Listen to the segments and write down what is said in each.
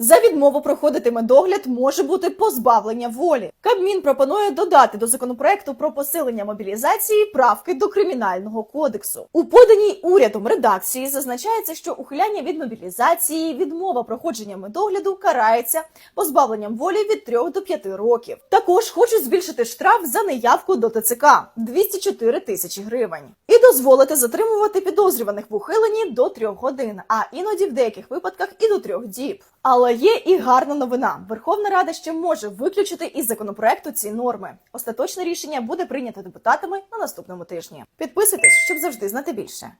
За відмову проходити медогляд може бути позбавлення волі. Кабмін пропонує додати до законопроекту про посилення мобілізації правки до кримінального кодексу. У поданій урядом редакції зазначається, що ухиляння від мобілізації, відмова проходження медогляду карається позбавленням волі від 3 до 5 років. Також хочуть збільшити штраф за неявку до ТЦК 204 тисячі гривень дозволити затримувати підозрюваних в ухиленні до 3 годин, а іноді в деяких випадках і до 3 діб. Але є і гарна новина. Верховна Рада ще може виключити із законопроекту ці норми. Остаточне рішення буде прийнято депутатами на наступному тижні. Підписуйтесь, щоб завжди знати більше.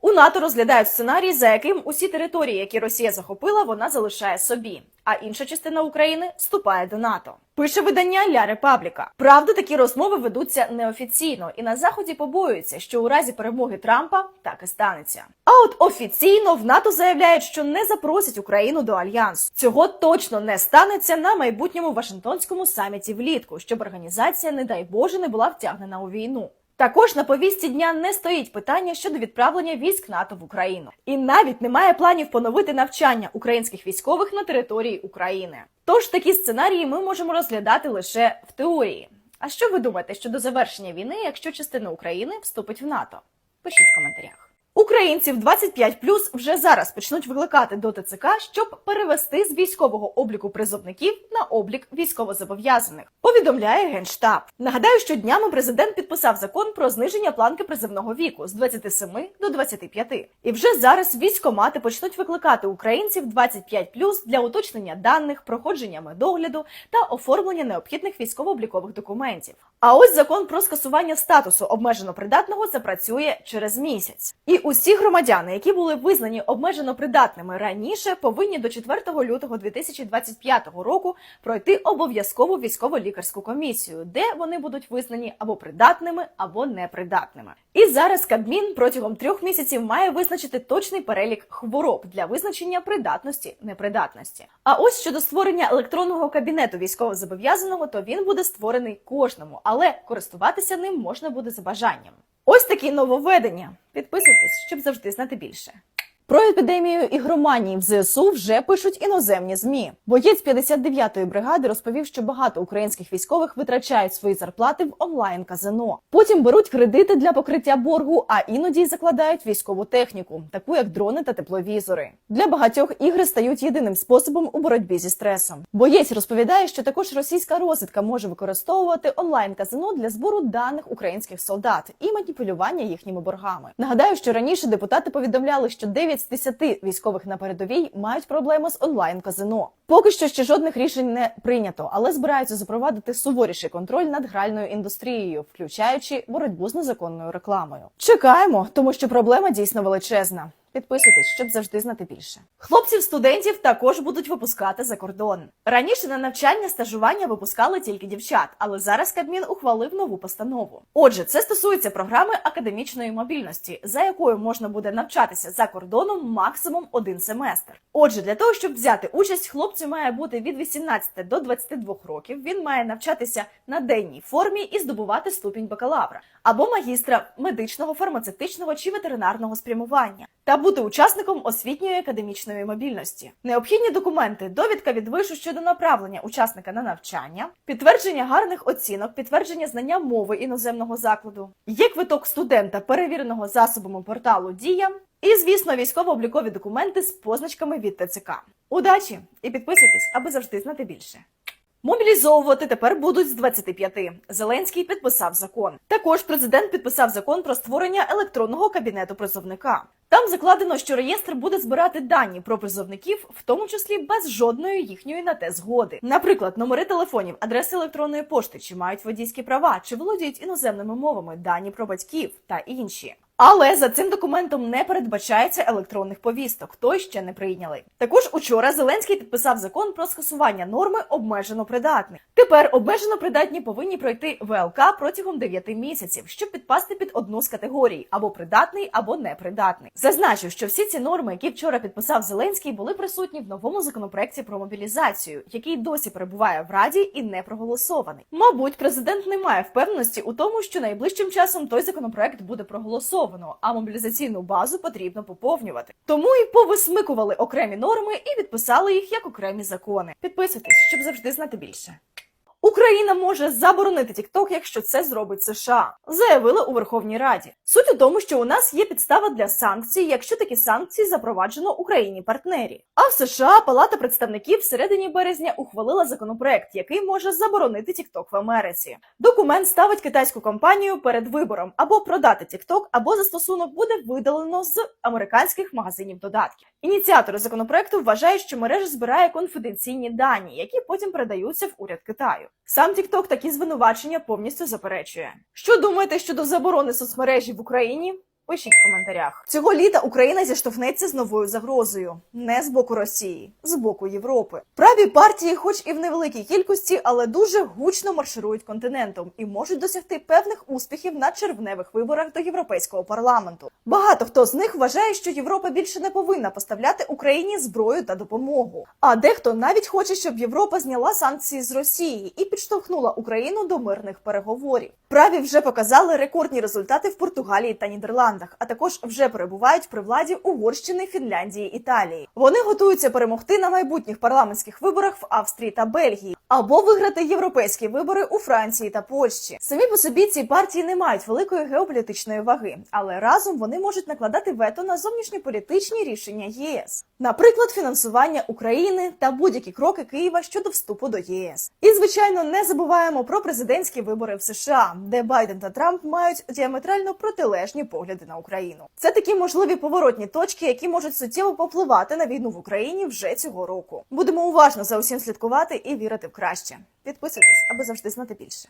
У НАТО розглядають сценарій, за яким усі території, які Росія захопила, вона залишає собі, а інша частина України вступає до НАТО. Пише видання Ля Репабліка. Правда, такі розмови ведуться неофіційно, і на заході побоюються, що у разі перемоги Трампа так і станеться. А от офіційно в НАТО заявляють, що не запросять Україну до альянсу. Цього точно не станеться на майбутньому Вашингтонському саміті влітку, щоб організація, не дай Боже, не була втягнена у війну. Також на повістці дня не стоїть питання щодо відправлення військ НАТО в Україну, і навіть немає планів поновити навчання українських військових на території України. Тож такі сценарії ми можемо розглядати лише в теорії. А що ви думаєте щодо завершення війни, якщо частина України вступить в НАТО? Пишіть в коментарях. Українців 25 вже зараз почнуть викликати до ТЦК, щоб перевести з військового обліку призовників на облік військовозобов'язаних. Повідомляє генштаб. Нагадаю, що днями президент підписав закон про зниження планки призовного віку з 27 до 25. І вже зараз військомати почнуть викликати українців 25 для уточнення даних, проходження медогляду та оформлення необхідних військово-облікових документів. А ось закон про скасування статусу обмежено придатного запрацює через місяць. І усі громадяни, які були визнані обмежено придатними раніше, повинні до 4 лютого 2025 року пройти обов'язкову військово-лікарську комісію, де вони будуть визнані або придатними, або непридатними. І зараз Кабмін протягом трьох місяців має визначити точний перелік хвороб для визначення придатності непридатності. А ось щодо створення електронного кабінету військовозобов'язаного, то він буде створений кожному, але користуватися ним можна буде за бажанням. Ось такі нововведення. Підписуйтесь, щоб завжди знати більше. Про епідемію ігроманії в ЗСУ вже пишуть іноземні змі. Боєць 59-ї бригади розповів, що багато українських військових витрачають свої зарплати в онлайн казино. Потім беруть кредити для покриття боргу, а іноді й закладають військову техніку, таку як дрони та тепловізори. Для багатьох ігри стають єдиним способом у боротьбі зі стресом. Боєць розповідає, що також російська розвідка може використовувати онлайн казино для збору даних українських солдат і маніпулювання їхніми боргами. Нагадаю, що раніше депутати повідомляли, що 9 з 10 військових на передовій мають проблеми з онлайн казино. Поки що ще жодних рішень не прийнято, але збираються запровадити суворіший контроль над гральною індустрією, включаючи боротьбу з незаконною рекламою. Чекаємо, тому що проблема дійсно величезна. Підписуйтесь, щоб завжди знати більше. Хлопців студентів також будуть випускати за кордон. Раніше на навчання стажування випускали тільки дівчат, але зараз Кабмін ухвалив нову постанову. Отже, це стосується програми академічної мобільності, за якою можна буде навчатися за кордоном максимум один семестр. Отже, для того, щоб взяти участь, хлопцю має бути від 18 до 22 років. Він має навчатися на денній формі і здобувати ступінь бакалавра або магістра медичного, фармацевтичного чи ветеринарного спрямування та бути учасником освітньої академічної мобільності. Необхідні документи: довідка від вишу щодо направлення учасника на навчання, підтвердження гарних оцінок, підтвердження знання мови іноземного закладу, є квиток студента, перевіреного засобами порталу Дія. І, звісно, військово-облікові документи з позначками від ТЦК. Удачі і підписуйтесь, аби завжди знати більше. Мобілізовувати тепер будуть з 25. Зеленський підписав закон. Також президент підписав закон про створення електронного кабінету призовника. Там закладено, що реєстр буде збирати дані про призовників, в тому числі без жодної їхньої на те згоди. Наприклад, номери телефонів, адреси електронної пошти, чи мають водійські права, чи володіють іноземними мовами, дані про батьків та інші. Але за цим документом не передбачається електронних повісток. Той ще не прийняли. Також учора Зеленський підписав закон про скасування норми обмежено придатних. Тепер обмежено придатні повинні пройти ВЛК протягом 9 місяців, щоб підпасти під одну з категорій або придатний, або непридатний. Зазначив, що всі ці норми, які вчора підписав Зеленський, були присутні в новому законопроекті про мобілізацію, який досі перебуває в раді і не проголосований. Мабуть, президент не має впевненості у тому, що найближчим часом той законопроект буде проголосований. Мобілізовано, а мобілізаційну базу потрібно поповнювати. Тому і повисмикували окремі норми і відписали їх як окремі закони. Підписуйтесь, щоб завжди знати більше. Україна може заборонити TikTok, якщо це зробить США, заявили у Верховній Раді. Суть у тому, що у нас є підстава для санкцій, якщо такі санкції запроваджено Україні партнері. А в США Палата представників в середині березня ухвалила законопроект, який може заборонити TikTok в Америці. Документ ставить китайську компанію перед вибором або продати TikTok, або застосунок буде видалено з американських магазинів додатків. Ініціатори законопроекту вважають, що мережа збирає конфіденційні дані, які потім передаються в уряд Китаю. Сам TikTok такі звинувачення повністю заперечує. Що думаєте щодо заборони соцмережі в Україні? Пишіть в коментарях. Цього літа Україна зіштовхнеться з новою загрозою не з боку Росії, з боку Європи. Праві партії, хоч і в невеликій кількості, але дуже гучно марширують континентом і можуть досягти певних успіхів на червневих виборах до європейського парламенту. Багато хто з них вважає, що Європа більше не повинна поставляти Україні зброю та допомогу. А дехто навіть хоче, щоб Європа зняла санкції з Росії і підштовхнула Україну до мирних переговорів. Праві вже показали рекордні результати в Португалії та Нідерландах, а також вже перебувають при владі Угорщини, Фінляндії, Італії. Вони готуються перемогти на майбутніх парламентських виборах в Австрії та Бельгії або виграти європейські вибори у Франції та Польщі. Самі по собі ці партії не мають великої геополітичної ваги, але разом вони можуть накладати вето на зовнішньополітичні рішення ЄС, наприклад, фінансування України та будь-які кроки Києва щодо вступу до ЄС. І звичайно, не забуваємо про президентські вибори в США, де Байден та Трамп мають діаметрально протилежні погляди на Україну. Це такі можливі поворотні точки, які можуть суттєво попливати на війну в Україні вже цього року. Будемо уважно за усім слідкувати і вірити в краще. Підписуйтесь, аби завжди знати більше.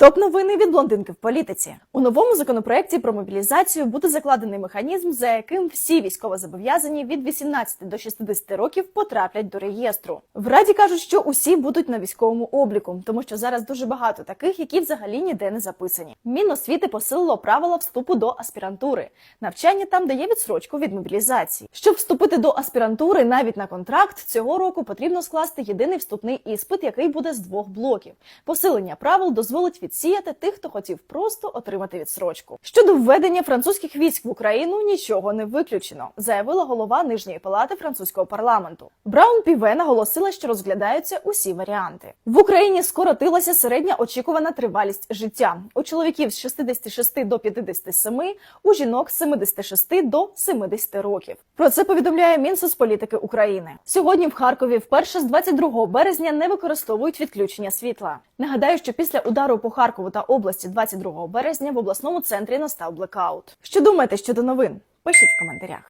Топ новини від блондинки в політиці у новому законопроекті про мобілізацію буде закладений механізм, за яким всі військовозобов'язані від 18 до 60 років потраплять до реєстру. В раді кажуть, що усі будуть на військовому обліку, тому що зараз дуже багато таких, які взагалі ніде не записані. Міносвіти посилило правила вступу до аспірантури. Навчання там дає відсрочку від мобілізації. Щоб вступити до аспірантури навіть на контракт, цього року потрібно скласти єдиний вступний іспит, який буде з двох блоків. Посилення правил дозволить відсіяти тих, хто хотів просто отримати відсрочку. Щодо введення французьких військ в Україну нічого не виключено, заявила голова нижньої палати французького парламенту. Браун Піве наголосила, що розглядаються усі варіанти. В Україні скоротилася середня очікувана тривалість життя у чоловіків з 66 до 57, у жінок з 76 до 70 років. Про це повідомляє Мінсоцполітики України. Сьогодні в Харкові вперше з 22 березня не використовують відключення світла. Нагадаю, що після удару по Харкову та області 22 березня в обласному центрі настав блекаут. Що думаєте щодо новин? Пишіть в коментарях.